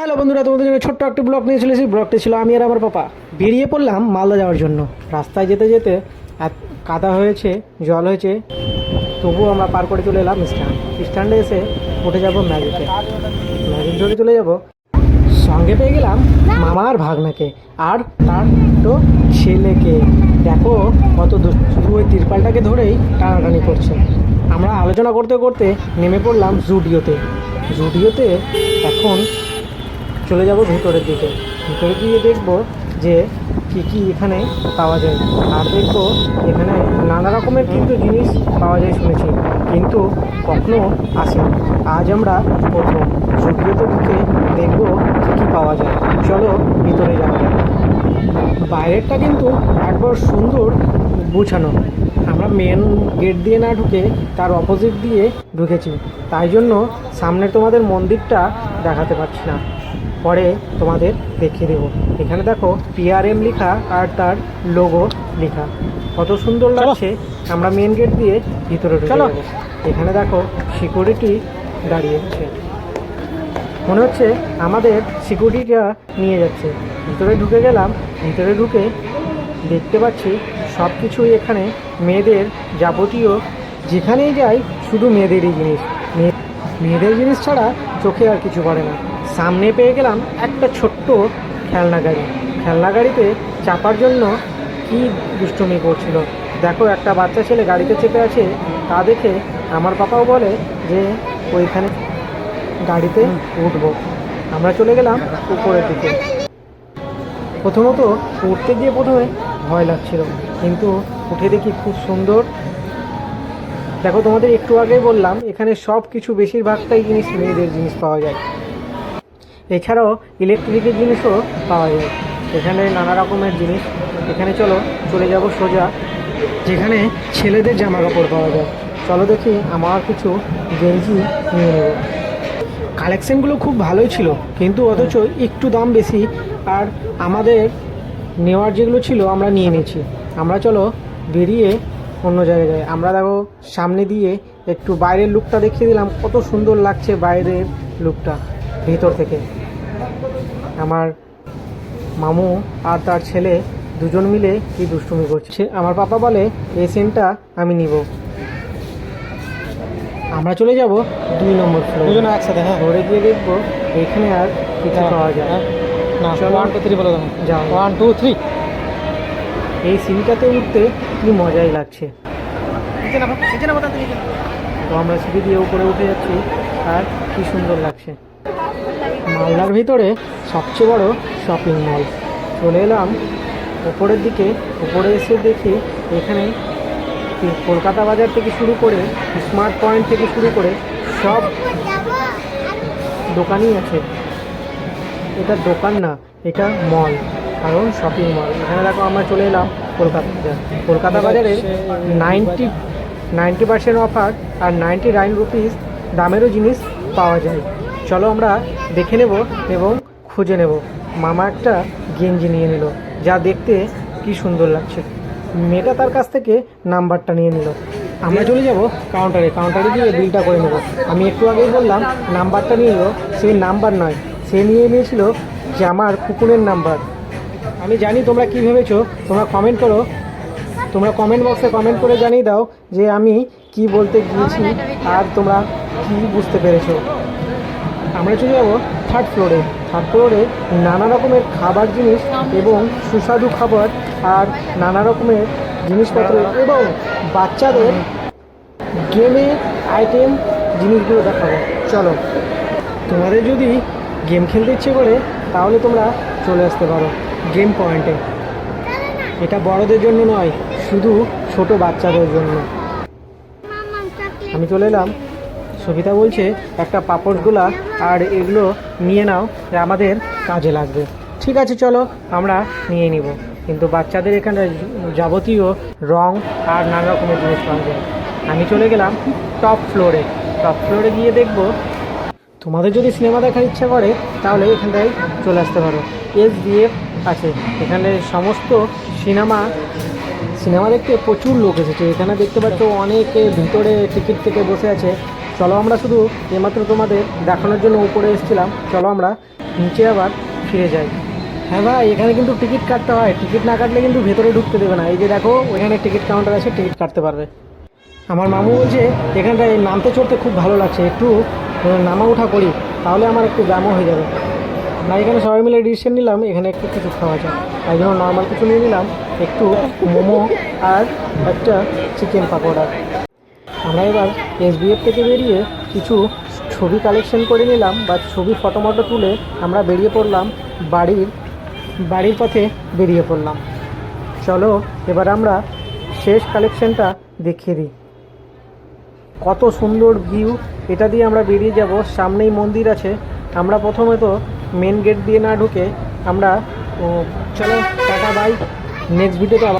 Hello বন্ধুরা, তোমাদের জন্য ছোট্ট একটা ব্লগ নিয়ে চলেছি ব্লগটি ছিল আমি আর আমার পাপা। বেরিয়ে পড়লাম মালদা যাওয়ার জন্য। রাস্তায় যেতে যেতে কাদা হয়েছে, জল হয়েছে। তবুও আমরা পার করে চলে এলাম স্ট্যান্ড। স্ট্যান্ডে এসে উঠে যাব ম্যাজিকে। ম্যাজিক ধরে চলে যাব। সঙ্গে পেয়ে গেলাম মামা আর ভাগনাকে আর তার তো ছেলেকে। দেখো কত শুধু ওই তিরপালটাকে ধরেই টানাটানি করছে। আমরা আলোচনা করতে করতে নেমে পড়লাম জুডিওতে। জুডিওতে এখন চলে যাব ভিতরের দিকে। ভিতরে গিয়ে দেখব যে কি কি এখানে পাওয়া যায়। আর দেখব এখানে নানা রকমের কিন্তু জিনিস পাওয়া যায় শুনেছি, কিন্তু কখনো আসেনি। আজ আমরা প্রথম। জুডিওতে ঢুকে দেখব কি কি পাওয়া যায়। চলো ভিতরে যাওয়া যাক। বাইরেরটা কিন্তু একবার সুন্দর গুছানো। আমরা মেন গেট দিয়ে না ঢুকে তার অপোজিট দিয়ে ঢুকেছি। তাই জন্য সামনে তোমাদের মন্দিরটা দেখাতে পারছি না। পরে তোমাদের দেখিয়ে দেবো। এখানে দেখো পিআরএম লেখা আর তার লোগো লেখা। কত সুন্দর লাগছে। আমরা মেন গেট দিয়ে ভিতরে ঢুকে। যাব। এখানে দেখো সিকিউরিটি দাঁড়িয়েছে মনে হচ্ছে আমাদের সিকিউরিটিটা নিয়ে যাচ্ছে। ভিতরে ঢুকে গেলাম। ভিতরে ঢুকে দেখতে পাচ্ছি সব কিছুই এখানে মেয়েদের যাবতীয়। যেখানেই যাই শুধু মেয়েদেরই জিনিস। মেয়ে- মেয়েদের জিনিস ছাড়া চোখে আর কিছু পড়ে না। সামনে পেয়ে গেলাম একটা ছোট্ট খেলনা গাড়ি। খেলনা গাড়িতে চাপার জন্য কি দুষ্টুমি করছিল? দেখো, একটা বাচ্চা ছেলে গাড়িতে চেপে আছে, তা দেখে আমার পাপাও বলে যে, ওইখানে গাড়িতে উঠবো। আমরা চলে গেলাম উপরের দিকে। প্রথমত উঠতে গিয়ে প্রথমে ভয় লাগছিল, কিন্তু উঠে দেখি খুব সুন্দর। দেখো, তোমাদের একটু আগেই বললাম, এখানে সব কিছু বেশিরভাগটাই জিনিস মেয়েদের জিনিস পাওয়া যায়। এছাড়াও ইলেকট্রিকের জিনিসও পাওয়া যায়। এখানে নানা রকমের জিনিস। এখানে চলো, চলে যাব সোজা। যেখানে ছেলেদের জামা কাপড় পাওয়া যায়। চলো দেখি আমার কিছু গেঞ্জি নিয়ে নেব। কালেকশনগুলো খুব ভালোই ছিল, কিন্তু অথচ একটু দাম বেশি। আর আমাদের নেওয়ার যেগুলো ছিল, আমরা নিয়ে নিয়েছি। আমরা চলো বেরিয়ে অন্য জায়গায় যাই। আমরা দেখো, সামনে দিয়ে একটু বাইরের লুকটা দেখিয়ে দিলাম। কত সুন্দর লাগছে বাইরের লুকটা ভিতর থেকে। আমার মামু আর তার ছেলে দুজন মিলে কি দুষ্টুমি করছে? আমার পাপা বলে এই সিনটা আমি নিব। আমরা চলে যাব দুই নম্বর ফ্লোর দুজনে একসাথে হ্যাঁ। ঘরে গিয়ে দেখব এখানে আর কিছু পাওয়া যায়। না। ওয়ান টু থ্রি বলে যাও। ওয়ান টু থ্রি এই সিনটাতে উঠতে কি মজাই লাগছে। তো আমরা সিঁড়ি দিয়ে উপরে উঠে যাচ্ছি আর কি সুন্দর লাগছে। মালদার ভিতরে সবচেয়ে বড় শপিং মল চলে এলাম উপরের দিকে। উপরে এসে দেখি এখানে কলকাতা বাজার থেকে শুরু করে স্মার্ট পয়েন্ট থেকে শুরু করে সব দোকানই আছে। এটা দোকান না, এটা মল কারণ শপিং মল এখানে দেখো আমরা চলে এলাম কলকাতা বাজার। কলকাতা বাজারে নাইনটি নাইনটি পার্সেন্ট অফার আর নাইনটি নাইন রুপিস দামেরও জিনিস পাওয়া যায়। চলো আমরা দেখে নেব এবং খুঁজে নেব। মামা একটা গেঞ্জি নিয়ে নিল, যা দেখতে কি সুন্দর লাগছে। মেয়েটা তার কাছ থেকে নাম্বারটা নিয়ে নিল। আমরা চলে যাব কাউন্টারে কাউন্টারে গিয়ে বিলটা করে নেব। আমি একটু আগেই বললাম, নাম্বারটা নিয়ে নিল। সেই নাম্বার নয়, সে নিয়ে নিয়েছিল আমার কুকুরের নাম্বার। আমি জানি তোমরা কী ভেবেছো, তোমরা কমেন্ট করো। তোমরা কমেন্ট বক্সে কমেন্ট করে জানিয়ে দাও যে আমি কি বলতে গিয়েছি আর তোমরা কি বুঝতে পেরেছ। আমরা চলে যাব থার্ড ফ্লোরে থার্ড ফ্লোরে নানা রকমের খাবার জিনিস এবং সুস্বাদু খাবার আর নানা রকমের জিনিসপত্র এবং বাচ্চাদের গেমের আইটেম জিনিসগুলো দেখাবো। চলো। তোমাদের যদি গেম খেলতে ইচ্ছে করে, তাহলে তোমরা চলে আসতে পারো গেম পয়েন্টে এটা বড়দের জন্য নয়, শুধু ছোট বাচ্চাদের জন্য। আমি চলে এলাম। সবিতা বলছে, একটা পাপড় গোলা আর এগুলো নিয়ে নাও আমাদের কাজে লাগবে। ঠিক আছে, চলো, আমরা নিয়ে নিব। কিন্তু বাচ্চাদের এখানে যাবতীয় রং আর নানা রকমের জিনিস পাওয়া যায়। আমি চলে গেলাম টপ ফ্লোরে। টপ ফ্লোরে গিয়ে দেখব, তোমাদের যদি সিনেমা দেখার ইচ্ছা করে, তাহলে এখানটায় চলে আসতে পারো। এস ডিএফ আছে। এখানে সমস্ত সিনেমা সিনেমা দেখতে প্রচুর লোক এসেছে। এখানে দেখতে পাচ্ছ অনেকে ভিতরে টিকিট থেকে বসে আছে। চলো আমরা শুধু এইমাত্র তোমাদের দেখানোর জন্য উপরে এসেছিলাম। চলো আমরা নিচে আবার ফিরে যাই। হ্যাঁ ভাই, এখানে কিন্তু টিকিট কাটতে হয়। টিকিট না কাটলে কিন্তু ভেতরে ঢুকতে দেবে না। এই যে দেখো, ওইখানে টিকিট কাউন্টার আছে, টিকিট কাটতে পারবে। আমার মামু বলছে, এখানটায় নামতে চড়তে খুব ভালো লাগছে। একটু নামা ওঠা করি, তাহলে আমার একটু ব্যায়ামও হয়ে যাবে। না, এখানে সবাই মিলে ডিসিশন নিলাম, এখানে একটু কিছু খাওয়া যায় তাই জন্য নর্মাল কিছু নিয়ে নিলাম। একটু মোমো আর একটা চিকেন পাকোড়া। আমরা এবার এসবিএফ থেকে বেরিয়ে কিছু ছবি কালেকশন করে নিলাম বা ছবি ফটো মটো তুলে আমরা বেরিয়ে পড়লাম বাড়ির বাড়ির পথে বেরিয়ে পড়লাম। চলো এবার আমরা শেষ কালেকশনটা দেখিয়ে দিই। কত সুন্দর ভিউ এটা দিয়ে আমরা বেরিয়ে যাব। সামনেই মন্দির আছে। আমরা প্রথমে তো মেন গেট দিয়ে না ঢুকে আমরা চলো টাটা বাই নেক্সট ভিডিওতে